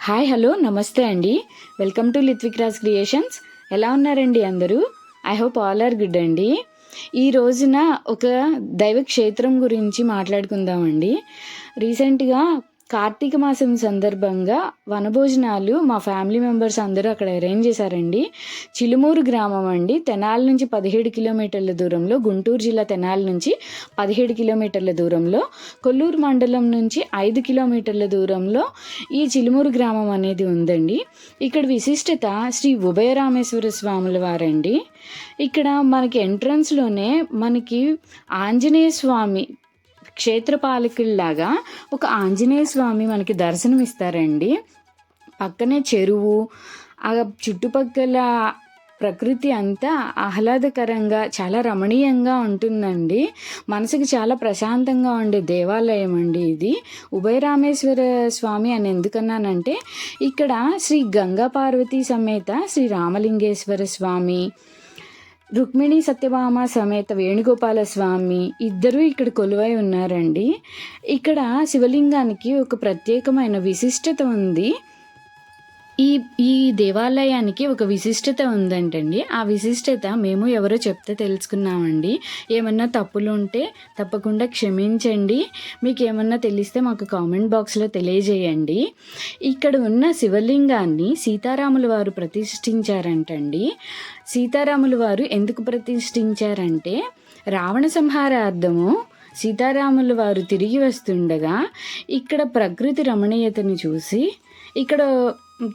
Hi hello నమస్తే అండి. Welcome to Lithvik Raj creations ఎలా ఉన్నారండి అందరూ? I hope all are good అండి. ఈ రోజున ఒక దైవ క్షేత్రం గురించి మాట్లాడుకుందామండి. రీసెంట్గా కార్తీక మాసం సందర్భంగా వనభోజనాలు మా ఫ్యామిలీ మెంబర్స్ అందరూ అక్కడ అరేంజ్ చేశారండి. చిలుమూరు గ్రామం అండి. తెనాల నుంచి పదిహేడు కిలోమీటర్ల దూరంలో గుంటూరు జిల్లా తెనాల నుంచి పదిహేడు కిలోమీటర్ల దూరంలో కొల్లూరు మండలం నుంచి ఐదు కిలోమీటర్ల దూరంలో ఈ చిలుమూరు గ్రామం అనేది ఉందండి. ఇక్కడ విశిష్టత శ్రీ ఉభయరామేశ్వర స్వాముల వారండి. ఇక్కడ మనకి ఎంట్రన్స్లోనే మనకి ఆంజనేయ స్వామి క్షేత్రపాలకుల్లాగా ఒక ఆంజనేయ స్వామి మనకి దర్శనం ఇస్తారండి పక్కనే చెరువు ఆ చుట్టుపక్కల ప్రకృతి అంతా ఆహ్లాదకరంగా చాలా రమణీయంగా ఉంటుందండి. మనసుకు చాలా ప్రశాంతంగా ఉండే దేవాలయం అండి ఇది. ఉభయరామేశ్వర స్వామి అని ఎందుకన్నానంటే ఇక్కడ శ్రీ గంగా పార్వతీ సమేత శ్రీ రామలింగేశ్వర స్వామి రుక్మిణి సత్యభామ సమేత వేణుగోపాల స్వామి ఇద్దరూ ఇక్కడ కొలువై ఉన్నారండి. ఇక్కడ శివలింగానికి ఒక ప్రత్యేకమైన విశిష్టత ఉంది. ఈ ఈ దేవాలయానికి ఒక విశిష్టత ఉందంటండి. ఆ విశిష్టత మేము ఎవరో చెప్తే తెలుసుకున్నామండి. ఏమన్నా తప్పులు ఉంటే తప్పకుండా క్షమించండి. మీకు ఏమన్నా తెలిస్తే మాకు కామెంట్ బాక్స్లో తెలియజేయండి. ఇక్కడ ఉన్న శివలింగాన్ని సీతారాముల వారు ప్రతిష్ఠించారంటండి. సీతారాముల వారు ఎందుకు ప్రతిష్ఠించారంటే రావణ సంహారార్థము సీతారాముల వారు తిరిగి వస్తుండగా ఇక్కడ ప్రకృతి రమణీయతను చూసి ఇక్కడ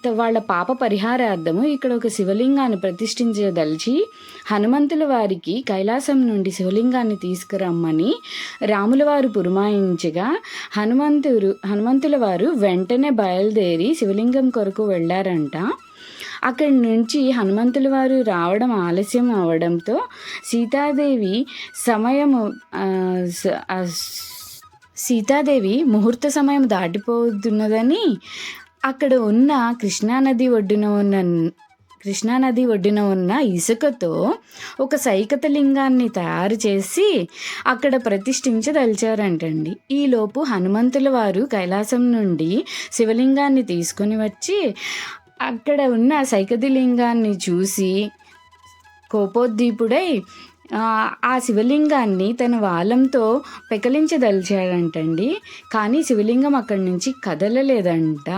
వాళ్ళ పాప పరిహారార్థము ఇక్కడ ఒక శివలింగాన్ని ప్రతిష్ఠించదలిచి హనుమంతుల వారికి కైలాసం నుండి శివలింగాన్ని తీసుకురమ్మని రాముల వారు పురమాయించగా హనుమంతుడు హనుమంతుల వారు వెంటనే బయలుదేరి శివలింగం కొరకు వెళ్ళారంట. అక్కడి నుంచి హనుమంతుల వారు రావడం ఆలస్యం అవడంతో సీతాదేవి సమయము సీతాదేవి ముహూర్త సమయం దాటిపోతున్నదని అక్కడ ఉన్న కృష్ణానది ఒడ్డున ఉన్న కృష్ణానది ఒడ్డున ఉన్న ఇసుకతో ఒక సైకత లింగాన్ని తయారు చేసి అక్కడ ప్రతిష్ఠించదలిచారంటండి. ఈలోపు హనుమంతుల వారు కైలాసం నుండి శివలింగాన్ని తీసుకొని వచ్చి అక్కడ ఉన్న సైకతి లింగాన్ని చూసి కోపోద్దీపుడై ఆ శివలింగాన్ని తన వాలంతో పెకలించదలిచాడంటండి. కానీ శివలింగం అక్కడి నుంచి కదలలేదంట.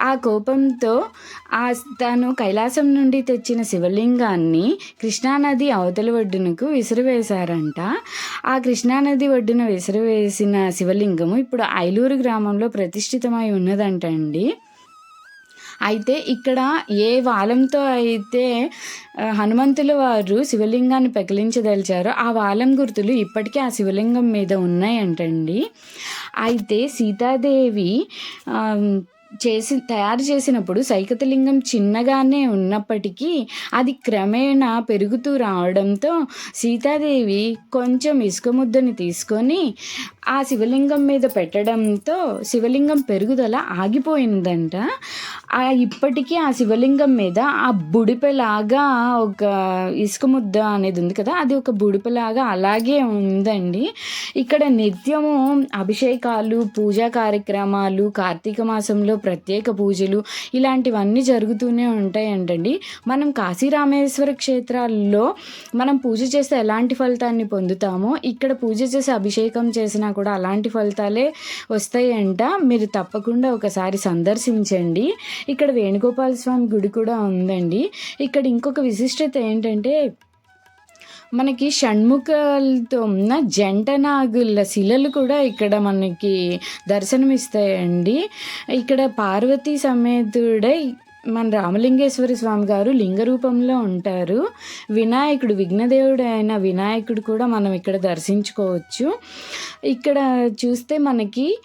ఆ కోపంతో ఆ తను కైలాసం నుండి తెచ్చిన శివలింగాన్ని కృష్ణానది అవతల ఒడ్డునకు విసిరివేశారంట. ఆ కృష్ణానది ఒడ్డున విసిరివేసిన శివలింగము ఇప్పుడు ఐలూరు గ్రామంలో ప్రతిష్ఠితమై ఉన్నదంటండి. అయితే ఇక్కడ ఏ వాలంతో అయితే హనుమంతుల వారు శివలింగాన్ని పెకిలించదలిచారో ఆ వాలం గుర్తులు ఇప్పటికీ ఆ శివలింగం మీద ఉన్నాయంటండి. అయితే సీతాదేవి చేసి తయారు చేసినప్పుడు సైకతలింగం చిన్నగానే ఉన్నప్పటికీ అది క్రమేణా పెరుగుతూ రావడంతో సీతాదేవి కొంచెం ఇసుక ముద్దని తీసుకొని ఆ శివలింగం మీద పెట్టడంతో శివలింగం పెరుగుదల ఆగిపోయిందంట ఆ ఇప్పటికీ ఆ శివలింగం మీద ఆ బుడిపెలాగా ఒక ఇసుక ముద్ద అనేది ఉంది కదా అది ఒక బుడిపెలాగా అలాగే ఉందండి. ఇక్కడ నిత్యము అభిషేకాలు పూజా కార్యక్రమాలు కార్తీక మాసంలో ప్రత్యేక పూజలు ఇలాంటివన్నీ జరుగుతూనే ఉంటాయంటండి. మనం కాశీరామేశ్వర క్షేత్రాల్లో మనం పూజ చేస్తే ఎలాంటి ఫలితాన్ని పొందుతామో ఇక్కడ పూజ చేసి అభిషేకం చేసినా కూడా అలాంటి ఫలితాలే వస్తాయంట. మీరు తప్పకుండా ఒకసారి సందర్శించండి. ఇక్కడ వేణుగోపాల స్వామి గుడి కూడా ఉందండి. ఇక్కడ ఇంకొక విశిష్టత ఏంటంటే మనకి షణ్ముఖాలతో ఉన్న జంట నాగుల శిలలు కూడా ఇక్కడ మనకి దర్శనమిస్తాయండి. ఇక్కడ పార్వతీ సమేతుడై మన రామలింగేశ్వర స్వామి గారు లింగ రూపంలో ఉంటారు. వినాయకుడు విఘ్నదేవుడు అయిన వినాయకుడు కూడా మనం ఇక్కడ దర్శించుకోవచ్చు. ఇక్కడ చూస్తే మనకి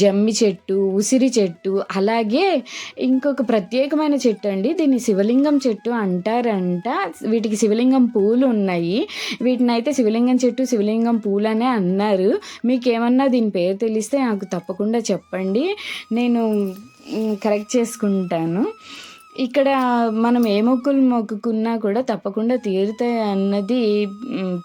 జమ్మి చెట్టు ఉసిరి చెట్టు అలాగే ఇంకొక ప్రత్యేకమైన చెట్టు అండి. దీన్ని శివలింగం చెట్టు అంటారంట. వీటికి శివలింగం పూలు ఉన్నాయి. వీటిని అయితే శివలింగం చెట్టు శివలింగం పూలు అనే అన్నారు. మీకేమన్నా దీని పేరు తెలిస్తే నాకు తప్పకుండా చెప్పండి. నేను కరెక్ట్ చేసుకుంటాను. ఇక్కడ మనం ఏ మొక్కులు మొక్కుకున్నా కూడా తప్పకుండా తీరుతాయి అన్నది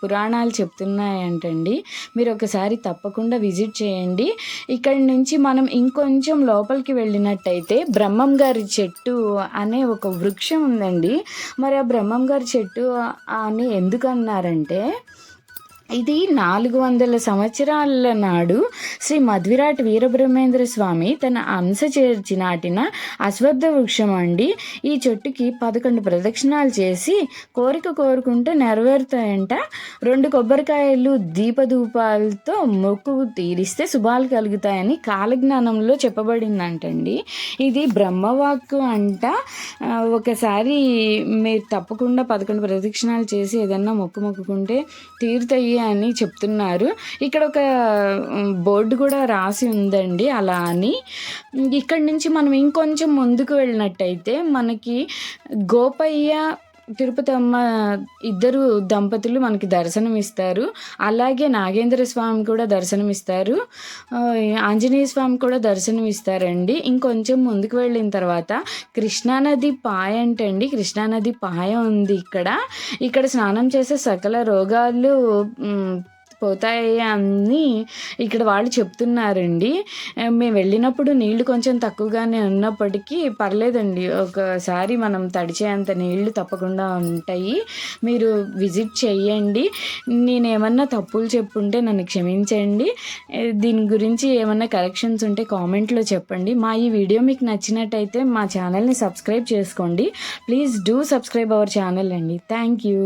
పురాణాలు చెప్తున్నాయంటండి. మీరు ఒకసారి తప్పకుండా విజిట్ చేయండి. ఇక్కడ నుంచి మనం ఇంకొంచెం లోపలికి వెళ్ళినట్టయితే బ్రహ్మం గారి చెట్టు అనే ఒక వృక్షం ఉందండి. మరి ఆ బ్రహ్మం గారి చెట్టు అని ఎందుకు అన్నారంటే ఇది నాలుగు వందల సంవత్సరాల నాడు శ్రీ మధ్విరాట్ వీరబ్రహ్మేంద్ర స్వామి తన అంశ చేర్చి నాటిన అశ్వద్ధ వృక్షం అండి. ఈ చెట్టుకి పదకొండు ప్రదక్షిణాలు చేసి కోరిక కోరుకుంటే నెరవేరుతాయంట. రెండు కొబ్బరికాయలు దీపధూపాలతో మొక్కు తీరిస్తే శుభాలు కలుగుతాయని కాలజ్ఞానంలో చెప్పబడిందంటండి. ఇది బ్రహ్మవాక్కు అంట. ఒకసారి మీరు తప్పకుండా పదకొండు ప్రదక్షిణాలు చేసి ఏదన్నా మొక్కు మొక్కుకుంటే తీరుతాయి అని చెప్తున్నారు. ఇక్కడ ఒక బోర్డు కూడా రాసి ఉందండి అలా అని. ఇక్కడ నుంచి మనం ఇంకొంచెం ముందుకు వెళ్ళినట్టయితే మనకి గోపయ్య తిరుపతి అమ్మ ఇద్దరు దంపతులు మనకి దర్శనం ఇస్తారు అలాగే నాగేంద్ర స్వామి కూడా దర్శనం ఇస్తారు ఆంజనేయ స్వామి కూడా దర్శనం ఇస్తారండి ఇంకొంచెం ముందుకు వెళ్ళిన తర్వాత కృష్ణానది పాయ అంటండి. కృష్ణానది పాయ ఉంది ఇక్కడ. ఇక్కడ స్నానం చేసే సకల రోగాలు పోతాయి అని ఇక్కడ వాళ్ళు చెప్తున్నారండి. మేము వెళ్ళినప్పుడు నీళ్ళు కొంచెం తక్కువగానే ఉన్నప్పటికీ పర్లేదండి. ఒకసారి మనం తడిచేంత నీళ్ళు తప్పకుండా ఉంటాయి. మీరు విజిట్ చేయండి నేనేమన్నా తప్పులు చెప్పుంటే నన్ను క్షమించండి. దీని గురించి ఏమన్నా కరెక్షన్స్ ఉంటే కామెంట్లో చెప్పండి. మా ఈ వీడియో మీకు నచ్చినట్టయితే మా ఛానల్ని సబ్స్క్రైబ్ చేసుకోండి. Please do subscribe our channel అండి. Thank you.